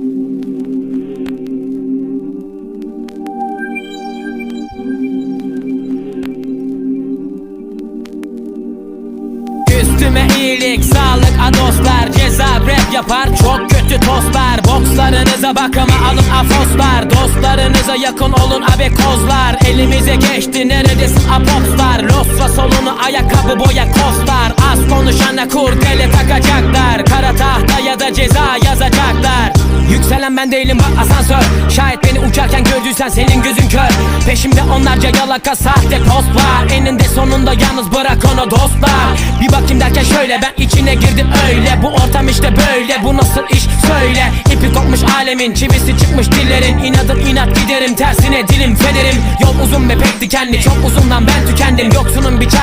Üstüme iyilik, sağlık, adoslar Ceza rap yapar, çok kötü tostlar Bokslarınıza bakıma alın afoslar. Dostlarınıza yakın olun abekozlar Elimize geçti neredesin apopslar Losra solunu ayakkabı boya kostlar. Az konuşana kurdele takacaklar. Kara tahta ya da ceza yazacaklar Yükselen ben değilim bak asansör. Şayet beni uçarken gördüysen senin gözün kör. Peşimde onlarca yalaka sahte post var Eninde sonunda yalnız bırak onu dostlar. Bir bakayım derken şöyle ben içine girdim öyle. Bu ortam işte böyle bu nasıl iş? Söyle. İpi kopmuş alemin çivisi çıkmış dillerin. İnadım inat giderim tersine dilim federim. Yol uzun ve pek dikenli. Çok uzundan ben tükendim. Yoksunun bir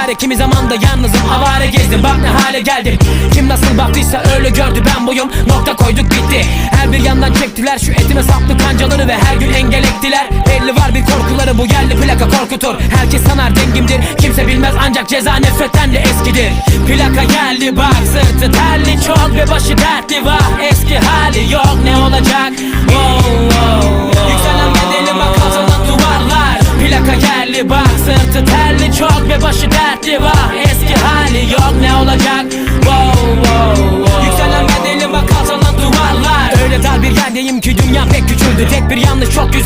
çare kimi zaman da yalnızım. Avare gezdim Bak ne hale geldim. Kim nasıl baktıysa öyle gördü ben buyum. Nokta koyduk bitti Her bir yandan çektiler şu etime saplı kancaları Ve her gün engel ettiler. Belli var bir korkuları bu yerli plaka korkutur. Herkes sanar dengimdir. Kimse bilmez ancak ceza nefretten de eskidir. Plaka geldi bak sırtı terli çok ve başı dertli. Var Eski hali yok ne olacak? Wow, wow, wow. Yükselen bedeli bak duvarlar. Plaka geldi bak sırtı terli çok ve başı dertli var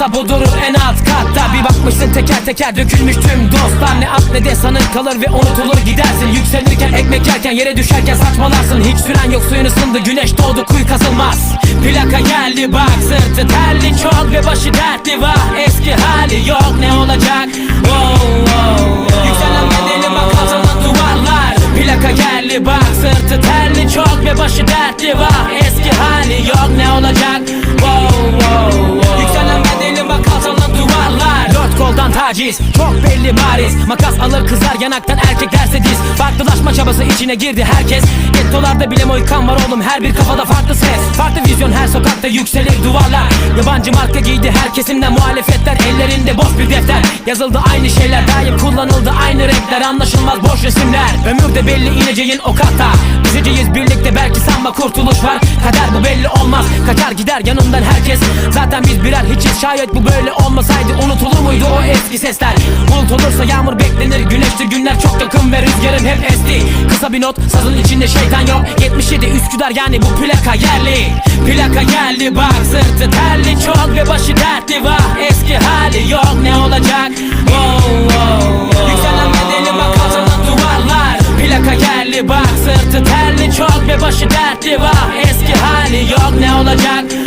yaramazsa bu durur en alt katta. Bir bakmışsın teker teker dökülmüş tüm dostlar. Ne at ne de sanın kalır ve unutulur gidersin. Yükselirken ekmek yerken yere düşerken saçmalarsın. Hiç süren yok suyun ısındı güneş doğdu kuyu kazılmaz. Plaka geldi bak sırtı terli çok ve başı dertli. Var Eski hali yok ne olacak? Wow, wow, wow. Yükselen bedeli bak duvarlar. Plaka geldi bak sırtı terli çok ve başı dertli. Var Eski hali yok ne olacak taciz çok belli bariz. Makas alır kızar yanaktan erkek derse diz. Farklılaşma çabası içine girdi herkes. Gettolarda bile moykan var oğlum her bir kafada farklı ses. Farklı vizyon her sokakta yükselir duvarlar. Yabancı marka giydi her kesimden muhalefetler. Ellerinde boş bir defter. Yazıldı aynı şeyler daim kullanıldı aynı renkler. Anlaşılmaz boş resimler. Ömürde belli ineceğin o katta Düşeceğiz birlikte belki sanma kurtuluş var. Kader bu belli olmaz. Kaçar gider yanından herkes. Zaten biz birer hiçiz. Şayet bu böyle olmasaydı Unutulur muydu o eski sesler. Bulut olursa yağmur beklenir Güneştir günler çok yakın ve rüzgarın hep esti. Kısa bir not sazın içinde şeytan yok. 77 Üsküdar yani bu plaka yerli. Plaka geldi bak sırtı terli çok ve başı dertli. Var Eski hali yok ne olacak? Wow, wow, wow. Yükselen bedeli bak atılan duvarlar. Plaka geldi bak sırtı terli çok ve başı dertli. Var Eski hali yok ne olacak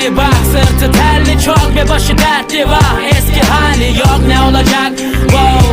Geldi bak sırtı terli çok ve başı dertli var Eski hali yok ne olacak wow.